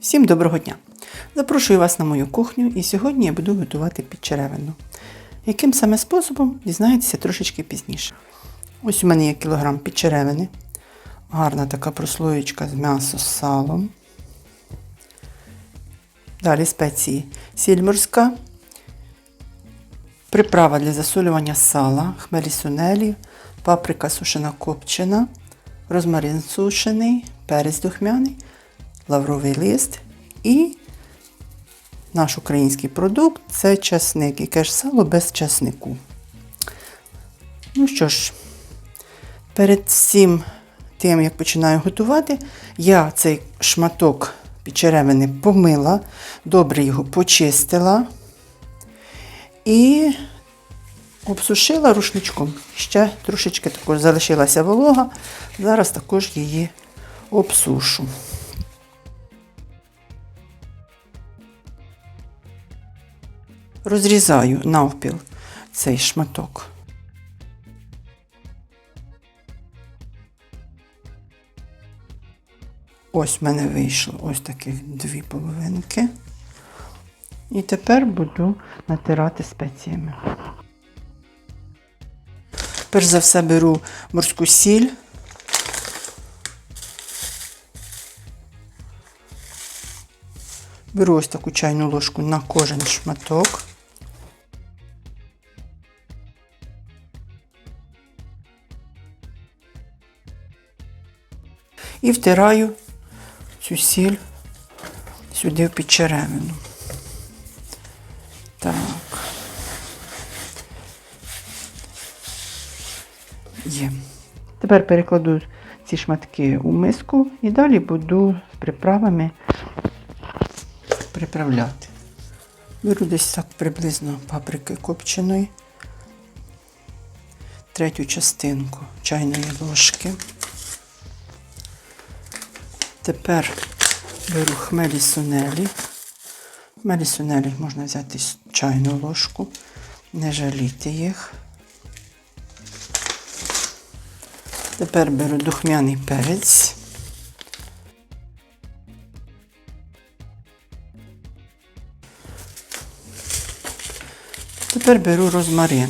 Всім доброго дня! Запрошую вас на мою кухню і сьогодні я буду готувати підчеревину. Яким саме способом дізнаєтеся трошечки пізніше. Ось у мене є кілограм підчеревини, гарна така прослоєчка з м'ясо з салом. Далі спеції сіль морська, приправа для засолювання сала, хмелі сунелі, паприка сушена копчена, розмарин сушений, перець духмяний, лавровий лист і наш український продукт це часник, яке ж сало без часнику. Ну що ж, перед всім тим, як починаю готувати, я цей шматок підчеревини помила, добре його почистила і обсушила рушничком. Ще трошечки також залишилася волога. Зараз також її обсушу. Розрізаю навпіл цей шматок. Ось в мене вийшло ось таких дві половинки. І тепер буду натирати спеціями. Перш за все беру морську сіль. Беру ось таку чайну ложку на кожен шматок. І втираю цю сіль сюди в підчеревину. Так. Є. Тепер перекладу ці шматки у миску і далі буду з приправами приправляти. Беру десь так приблизно паприки копченої, третю частинку чайної ложки. Тепер беру хмелі сунелі. Хмелі сунелі можна взяти чайну ложку, не жаліти їх. Тепер беру духмяний перець. Тепер беру розмарин.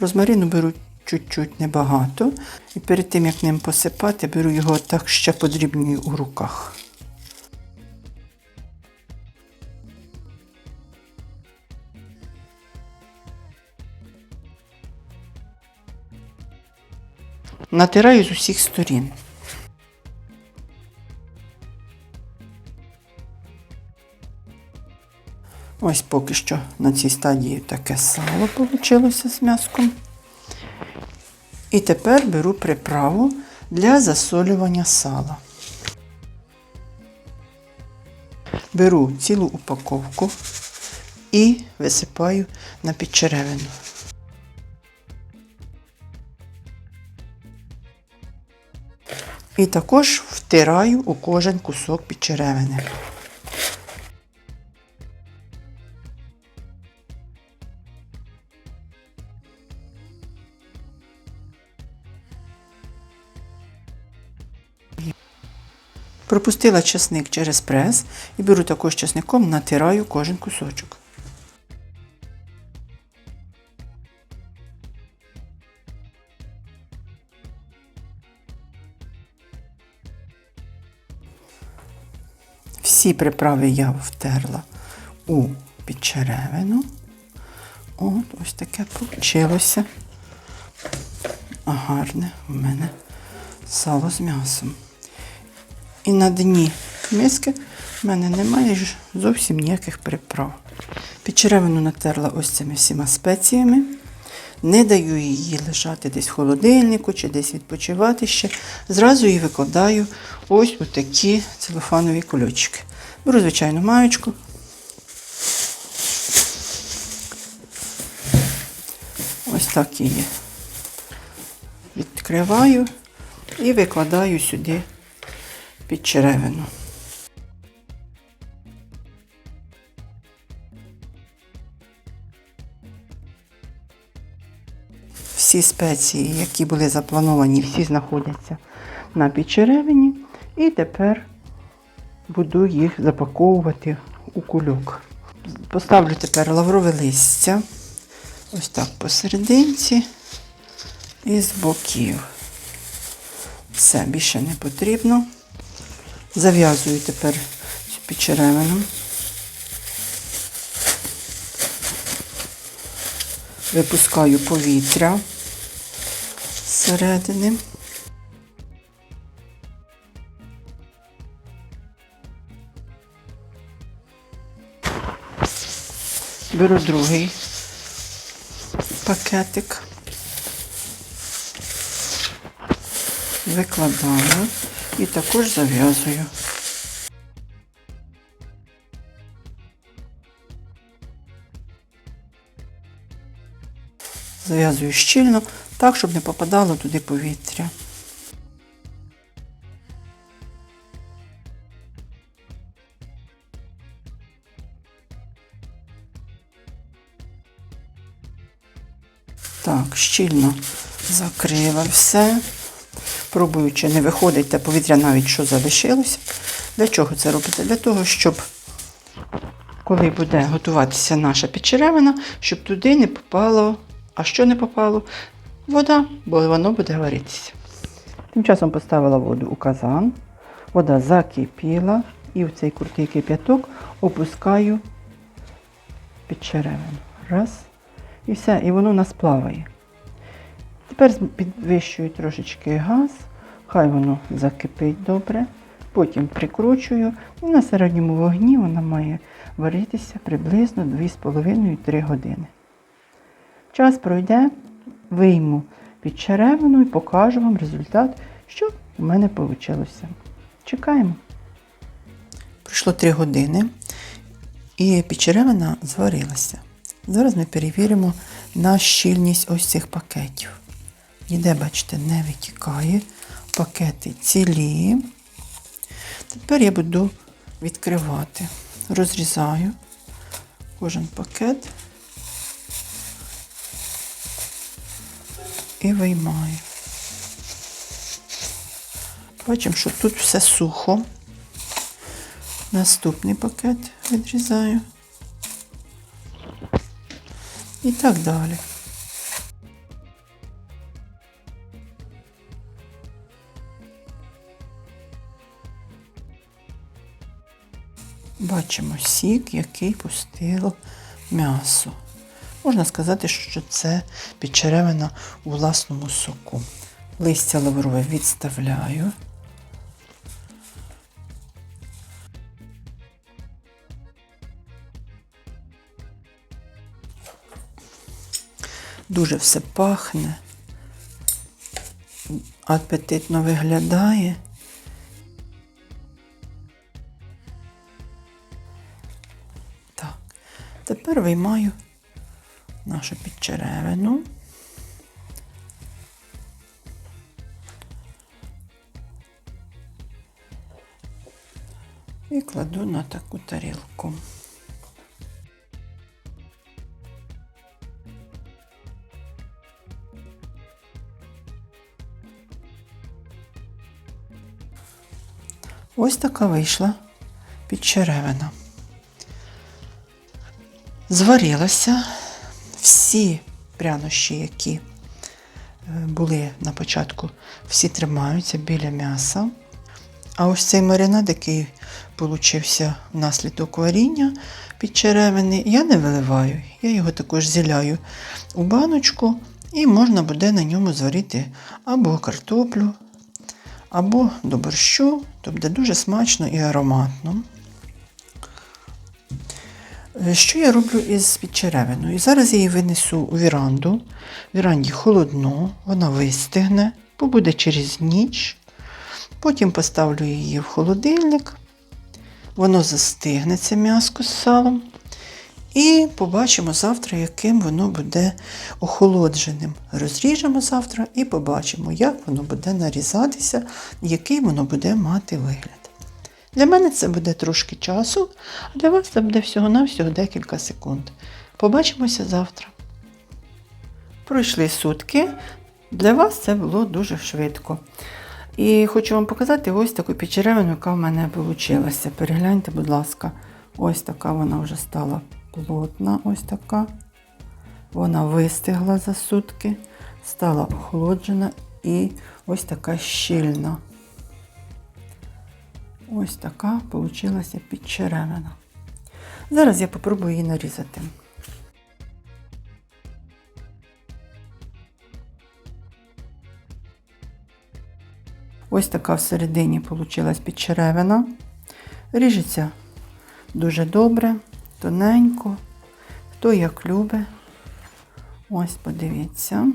Розмарину беру чуть-чуть небагато. І перед тим, як ним посипати, беру його так ще подрібнюю у руках. Натираю з усіх сторін. Ось поки що на цій стадії таке сало вийшло з м'яском. І тепер беру приправу для засолювання сала. Беру цілу упаковку і висипаю на підчеревину. І також втираю у кожен кусок підчеревини. Пропустила часник через прес і беру також часником, натираю кожен кусочок. Всі приправи я втерла у підчеревину. От ось таке вийшло. Гарне у мене сало з м'ясом. І на дні миски в мене немає зовсім ніяких приправ. Підчеревину натерла ось цими всіма спеціями. Не даю її лежати десь в холодильнику чи десь відпочивати ще. Зразу її викладаю ось у такі целофанові кульочки. Беру звичайну маєчку. Ось так її відкриваю і викладаю сюди під черевину. Всі спеції, які були заплановані, всі знаходяться на підчеревині. І тепер буду їх запаковувати у кульок. Поставлю тепер лаврове листя. Ось так посерединці і з боків. Все, більше не потрібно. Зав'язую тепер цю печеревину. Випускаю повітря зсередини. Беру другий пакетик. Викладаю і також зав'язую. Зав'язую щільно, так, щоб не попадало туди повітря. Так, щільно закрила все. Пробую, чи не виходить те повітря навіть що залишилося. Для чого це робиться? Для того, щоб коли буде готуватися наша печеревина, щоб туди не попало, а що не попало? Вода, бо воно буде варитися. Тим часом поставила воду у казан, вода закипіла, і в цей крутий кип'яток опускаю печеревину. Раз. І все, і воно у нас плаває. Тепер підвищую трошечки газ, хай воно закипить добре. Потім прикручую і на середньому вогні вона має варитися приблизно 2,5-3 години. Час пройде, вийму під черевину і покажу вам результат, що у мене вийшло. Чекаємо. Пройшло 3 години і підчеревина зварилася. Зараз ми перевіримо на щільність ось цих пакетів. Ніде, бачите, не витікає. Пакети цілі. Тепер я буду відкривати. Розрізаю кожен пакет і виймаю. Бачимо, що тут все сухо. Наступний пакет відрізаю. І так далі. Бачимо сік, який пустило м'ясо. Можна сказати, що це підчеревина у власному соку. Листя лаврове відставляю. Дуже все пахне, апетитно виглядає. Тепер виймаю нашу підчеревину. І кладу на таку тарілку. Ось така вийшла підчеревина. Зварилася всі прянощі, які е, були на початку, всі тримаються біля м'яса. А ось цей маринад, який получився внаслідок варіння під черевини, я не виливаю. Я його також зіляю у баночку, і можна буде на ньому зварити або картоплю, або до борщу, то буде дуже смачно і ароматно. Е, Що я роблю із підчеревиною? Зараз я її винесу у віранду. Віранді холодно, вона вистигне, побуде через ніч. Потім поставлю її в холодильник. Воно застигне, це м'яско з салом. І побачимо завтра, яким воно буде охолодженим. Розріжемо завтра і побачимо, як воно буде нарізатися, який воно буде мати вигляд. Для мене це буде трошки часу, а для вас це буде всього-навсього декілька секунд. Побачимося завтра. Пройшли сутки. Для вас це було дуже швидко. І хочу вам показати ось таку підчеревину, яка в мене вийшла. Перегляньте, будь ласка, ось така вона вже стала плотна, ось така. Вона вистигла за сутки, стала охолоджена і ось така щільна. Ось така вийшла підчеревина. Зараз я попробую її нарізати. Ось така всередині вийшла підчеревина. Ріжеться дуже добре, тоненько, хто як любить. Ось подивіться.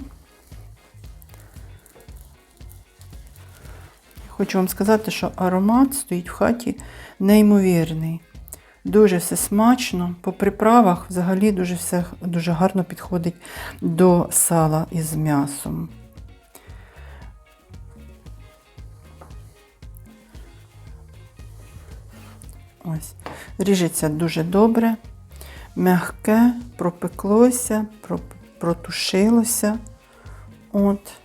Хочу вам сказати, що аромат стоїть в хаті неймовірний. Дуже все смачно. По приправах взагалі дуже все дуже гарно підходить до сала із м'ясом. Ось. Ріжеться дуже добре, м'яке, пропеклося, протушилося. От.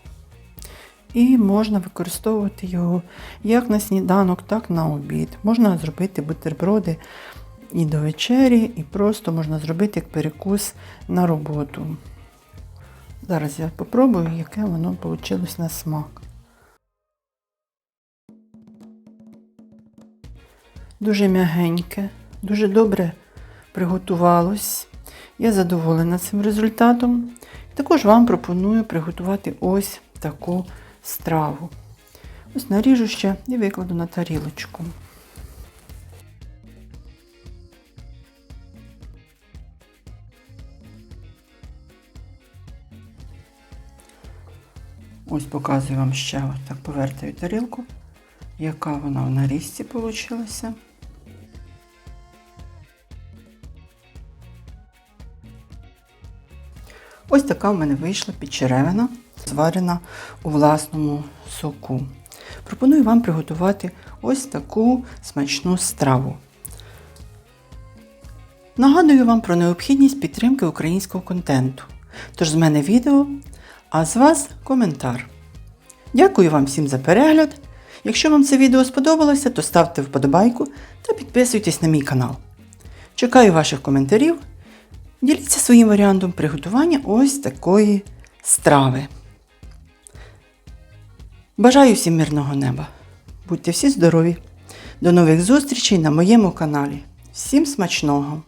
І можна використовувати його як на сніданок, так на обід. Можна зробити бутерброди і до вечері, і просто можна зробити як перекус на роботу. Зараз я попробую, яке воно вийшло на смак. Дуже м'ягеньке, дуже добре приготувалось. Я задоволена цим результатом. Також вам пропоную приготувати ось таку страву. Ось наріжу ще і викладу на тарілочку. Ось показую вам ще так повертаю тарілку, яка вона в нарізці вийшла. Ось така в мене вийшла підчеревина, зварена у власному соку. Пропоную вам приготувати ось таку смачну страву. Нагадую вам про необхідність підтримки українського контенту. Тож з мене відео, а з вас коментар. Дякую вам всім за перегляд. Якщо вам це відео сподобалося, то ставте вподобайку та підписуйтесь на мій канал. Чекаю ваших коментарів. Діліться своїм варіантом приготування ось такої страви. Бажаю всім мирного неба. Будьте всі здорові. До нових зустрічей на моєму каналі. Всім смачного!